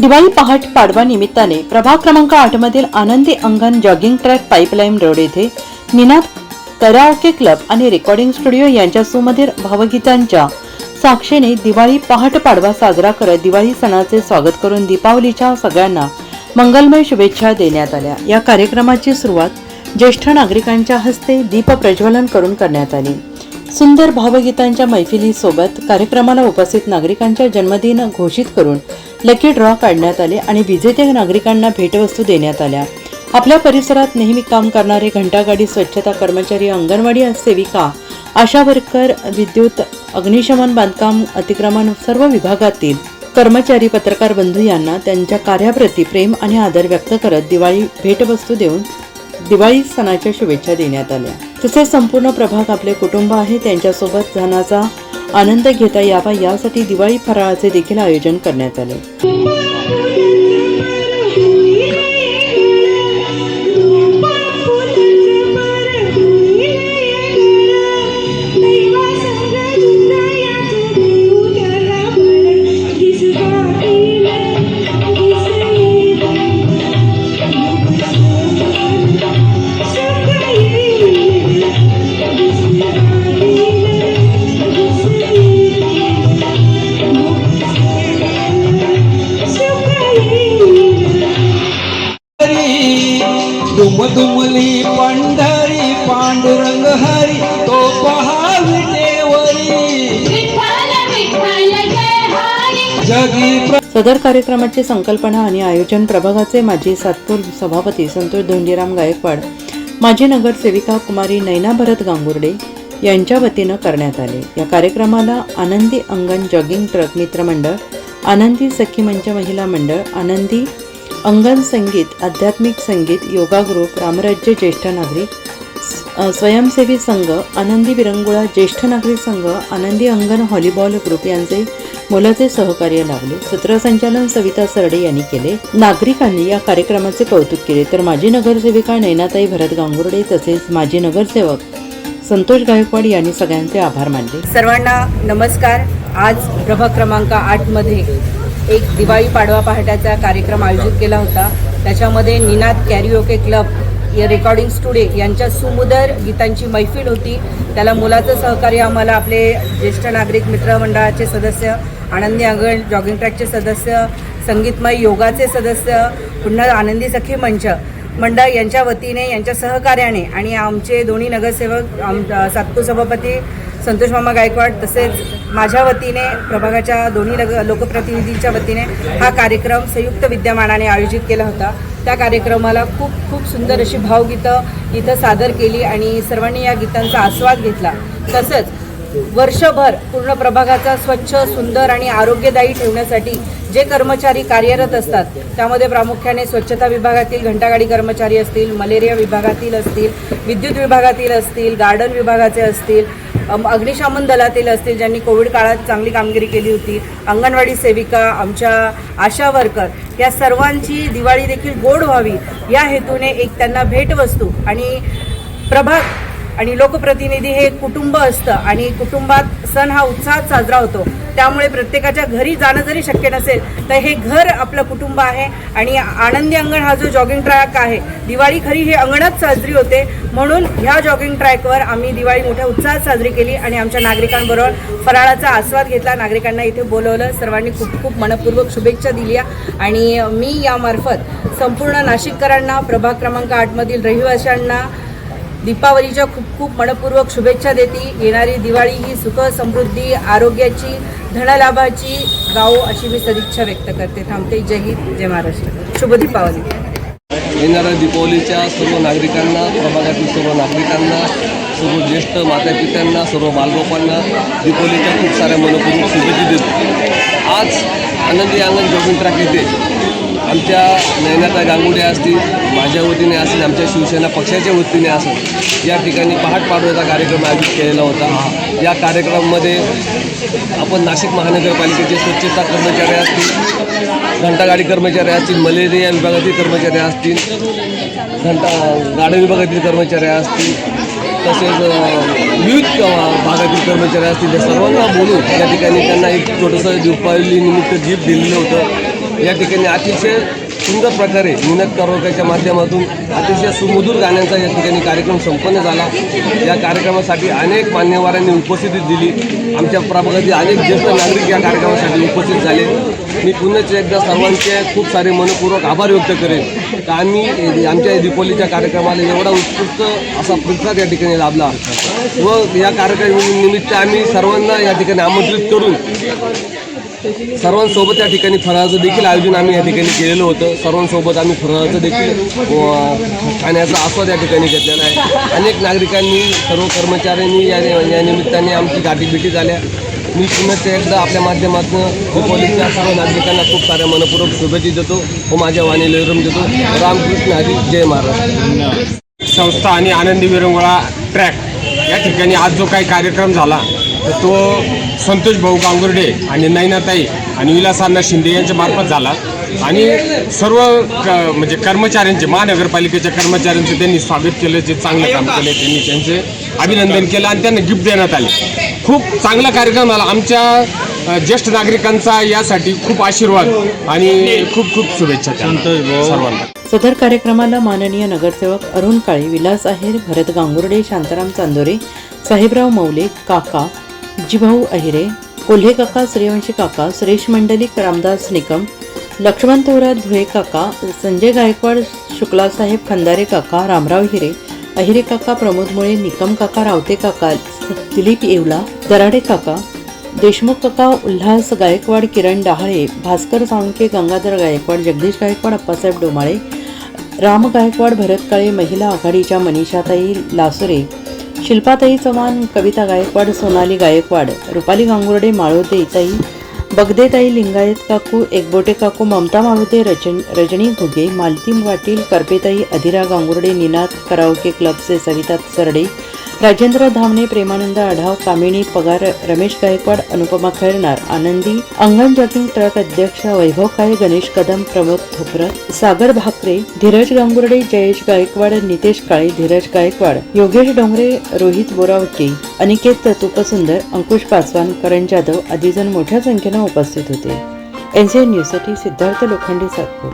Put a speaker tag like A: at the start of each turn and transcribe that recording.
A: दिवाळी पहाट पाडवा निमित्ताने प्रभाग क्रमांक आठ मधील आनंदी अंगण जॉगिंग ट्रॅक पाईपलाईन रोड येथे निनाद कराओके क्लब आणि रेकॉर्डिंग स्टुडिओ यांच्या सुमधीर भावगीतांच्या साक्षीने दिवाळी पहाट पाडवा साजरा करत दिवाळी सणाचे स्वागत करून दीपावलीच्या सगळ्यांना मंगलमय शुभेच्छा देण्यात आल्या. या कार्यक्रमाची सुरुवात ज्येष्ठ नागरिकांच्या हस्ते दीप प्रज्वलन करून करण्यात आली. सुंदर भावगीतांच्या मैफिलीसोबत कार्यक्रमाला उपस्थित नागरिकांच्या जन्मदिन घोषित करून लकी ड्रॉ काढण्यात आले आणि विजेते नागरिकांना भेटवस्तू देण्यात आल्या. आपल्या परिसरात नेहमी काम करणारे घंटागाडी स्वच्छता कर्मचारी अंगणवाडी सेविका आशा वर्कर विद्युत अग्निशमन बांधकाम अतिक्रमण सर्व विभागातील कर्मचारी पत्रकार बंधू यांना त्यांच्या कार्याप्रती प्रेम आणि आदर व्यक्त करत दिवाळी भेटवस्तू देऊन दिवाळी सणाच्या शुभेच्छा देण्यात आल्या. तसेच संपूर्ण प्रभाग आपले कुटुंब आहे. त्यांच्यासोबत सणाचा आनंद घेता यावा यासाठी दिवाळी फराळाचे देखील आयोजन करण्यात आले. सदर कार्यक्रमाची संकल्पना आणि आयोजन प्रभागाचे माजी सातपूर सभापती संतोष धोंडीराम गायकवाड माजी नगरसेविका कुमारी नैना भरत गांगुर्डे यांच्या वतीनं करण्यात आले. या कार्यक्रमाला आनंदी अंगण जॉगिंग ट्रक मित्रमंडळ आनंदी सखी मंच महिला मंडळ आनंदी अंगण संगीत आध्यात्मिक संगीत योगा ग्रुप रामराज्य ज्येष्ठ नागरिक स्वयंसेवी संघ आनंदी विरंगुळा ज्येष्ठ नागरिक संघ आनंदी अंगण व्हॉलीबॉल ग्रुप यांचे मोलाचे सहकार्य लाभले. सूत्रसंचालन सविता सरडे यांनी केले. नागरिकांनी या कार्यक्रमाचे कौतुक केले. तर माजी नगरसेविका नैनाताई भरत गांगुर्डे तसेच माजी नगरसेवक संतोष गायकवाड यांनी सगळ्यांचे आभार मानले.
B: सर्वांना नमस्कार. आज प्रभाग क्रमांक आठमध्ये एक दिवाळी पाडवा पहाट्याचा कार्यक्रम आयोजित केला होता. त्याच्यामध्ये Ninad karaoke club recording studio यांच्या सुमुदर गीतांची मैफिल होती. त्याला मुलाचं सहकार्य आम्हाला आपले ज्येष्ठ नागरिक मित्रमंडळाचे सदस्य आनंदी अंगण जॉगिंग ट्रॅकचे सदस्य संगीतमय योगाचे सदस्य पुन्हा आनंदी सखी मंच. मंडळ यांच्या वतीने यांच्या सहकार्याने आणि आमचे दोन्ही नगरसेवक आम सातपूर सभापती संतोष मामा गायकवाड तसेच माझ्या वतीने प्रभागाच्या दोन्ही नग लोकप्रतिनिधींच्या वतीने हा कार्यक्रम संयुक्त विद्यमानाने आयोजित केला होता. त्या कार्यक्रमाला खूप खूप सुंदर अशी भावगीतं इथं सादर केली आणि सर्वांनी या गीतांचा आस्वाद घेतला. तसंच वर्षभर पूर्ण प्रभागाचा स्वच्छ सुंदर आणि आरोग्यदायी ठेवण्यासाठी जे कर्मचारी कार्यरत असतात त्यामध्ये प्रामुख्याने स्वच्छता विभागातील घंटागाडी कर्मचारी असतील मलेरिया विभागातील असतील विद्युत विभागातील असतील गार्डन विभागाचे असतील अग्निशामन दलातील असतील ज्यांनी कोविड काळात चांगली कामगिरी केली होती अंगणवाडी सेविका आमच्या आशा वर्कर या सर्वांची दिवाळी देखील गोड व्हावी. या हेतूने एक त्यांना भेटवस्तू आणि प्रभाग आणि लोकप्रतिनिधी हे एक कुटुंब असतं आणि कुटुंबात सण हा उत्साहात साजरा होतो. त्यामुळे प्रत्येकाच्या घरी जाणं जरी शक्य नसेल तर हे घर आपलं कुटुंब आहे आणि आनंदी अंगण हा जो जॉगिंग ट्रॅक आहे दिवाळी खरी ही अंगणात साजरी होते. म्हणून ह्या जॉगिंग ट्रॅकवर आम्ही दिवाळी मोठ्या उत्साहात साजरी केली आणि आमच्या नागरिकांबरोबर फराळाचा आस्वाद घेतला. नागरिकांना इथे बोलवलं. सर्वांनी खूप खूप मनपूर्वक शुभेच्छा दिल्या आणि मी यामार्फत संपूर्ण नाशिककरांना प्रभाग क्रमांक आठमधील रहिवाशांना दीपावलीच्या खूप खूप मनपूर्वक शुभेच्छा देते. येणारी दिवाळी ही सुख समृद्धी आरोग्याची धनलाभाची गाव अशी मी सदिच्छा व्यक्त करते. थांबते. जय हिंद जय महाराष्ट्र. शुभ दीपावली.
C: येणाऱ्या दीपावलीच्या सर्व नागरिकांना प्रभागातील सर्व नागरिकांना सर्व ज्येष्ठ मातापित्यांना सर्व बालगोपांना दीपावलीच्या खूप साऱ्या मनपूर्वक शुभेच्छा देतो. आज आनंदी आनंद जॉगिंग येथे आमच्या नयनाता गांगुडे असतील माझ्या वतीने असेल आमच्या शिवसेना पक्षाच्या वतीने असेल या ठिकाणी पहाट पाडव्याचा कार्यक्रम आयोजित केलेला होता. या कार्यक्रमामध्ये आपण नाशिक महानगरपालिकेचे स्वच्छता कर्मचारी असतील घंटागाडी कर्मचारी असतील मलेरिया विभागातील कर्मचारी असतील घंटा गाड्या विभागातील कर्मचारी असतील तसेच विविध भागातील कर्मचारी असतील त्या सर्वांना बोलून या ठिकाणी त्यांना एक छोटंसं दीपावली निमित्त जीप दिलेलं होतं. या ठिकाणी अतिशय सुंदर प्रकारे निनद करोक्याच्या माध्यमातून अतिशय सुमधूर गाण्यांचा या ठिकाणी कार्यक्रम संपन्न झाला. या कार्यक्रमासाठी अनेक मान्यवरांनी उपस्थिती दिली. आमच्या प्रभागातील अनेक ज्येष्ठ नागरिक या कार्यक्रमासाठी उपस्थित झाले. मी पुन्हा एकदा सर्वांचे खूप सारे मनपूर्वक आभार व्यक्त करेन. का आम्ही आमच्या दीपोलीच्या कार्यक्रमाला एवढा उत्कृष्ट असा प्रतिसाद या ठिकाणी लाभला. व या कार्यक्रमानिमित्त आम्ही सर्वांना या ठिकाणी आमंत्रित करून सर्वांसोबत या ठिकाणी फराळाचं देखील आयोजन आम्ही या ठिकाणी केलेलं होतं. सर्वांसोबत आम्ही फराळाचं देखील खाण्याचा आस्वाद या ठिकाणी घेतलेला आहे. अनेक नागरिकांनी सर्व कर्मचाऱ्यांनी या या निमित्ताने आमची गाठीभेटी झाल्या. मी पुन्हा एकदा आपल्या माध्यमातून दीपोलीच्या सर्व नागरिकांना खूप साऱ्या मनपूर्वक शुभेच्छा देतो व माझ्या वाणी लेरम देतो. रामकृष्ण हरी जय महाराज
D: संस्था आणि आनंदी विरंगुळा ट्रॅक. या ठिकाणी आज जो काही कार्यक्रम झाला तो संतोष भाऊ गांगुर्डे आणि नैनाताई आणि विलासांना शिंदे यांच्या मार्फत झाला. आणि सर्व क म्हणजे कर्मचाऱ्यांचे महानगरपालिकेच्या कर्मचाऱ्यांचे त्यांनी स्वागत केलं जे चांगलं काम केलं त्यांनी त्यांचे अभिनंदन केलं आणि त्यांना गिफ्ट देण्यात आले. खूप चांगला कार्यक्रम झाला. आमच्या ज्येष्ठ नागरिकांचा यासाठी खूप आशीर्वाद आणि खूप खूप शुभेच्छा त्यांना. सर्वांना.
A: सदर कार्यक्रमाला माननीय नगरसेवक अरुण काळे विलास आहेर भरत गांगुर्डे शांताराम चांदोरे साहेबराव मौले काका जिभाऊ अहिरे कोल्हे काका सूर्यवंशी काका सुरेश मंडलिक रामदास निकम लक्ष्मण थोरात भुये काका संजय गायकवाड शुक्लासाहेब खंदारे काका रामराव हिरे अहिरे काका प्रमोद मुळे निकम काका रावते काका दिलीप येवला दराडे काका देशमुख काका उल्हास गायकवाड किरण डहाळे भास्कर साळुंके गंगाधर गायकवाड जगदीश गायकवाड अप्पासाहेब डोमाळे राम गायकवाड भरत काळे महिला आघाडीच्या मनीषाताई लासुरे शिल्पाताई चव्हाण कविता गायकवाड सोनाली गायकवाड रुपाली गांगुर्डे माळोदे ताई बगदेताई लिंगायत काकू एकबोटे काकू ममता माळुदे रजन रजनी घुगे मालती वाटील करपेताई अधिरा गांगुर्डे निनाद कराओके क्लबचे सविता सरडे राजेंद्र धामणे प्रेमानंद आढाव कामिणी पगार रमेश गायकवाड अनुपमा खैरनार आनंदी अंगण जॉगिंग ट्रक अध्यक्ष वैभव काळे गणेश कदम प्रमोद थोपरत सागर भाकरे धीरज गांगुर्डे जयेश गायकवाड नितेश काळे धीरज गायकवाड योगेश डोंगरे रोहित बोरावके अनिकेत तुपसुंदर अंकुश पासवान करण जाधव आदी जण मोठ्या संख्येनं उपस्थित होते. एनसीएन न्यूजसाठी सिद्धार्थ लोखंडे सातपूर.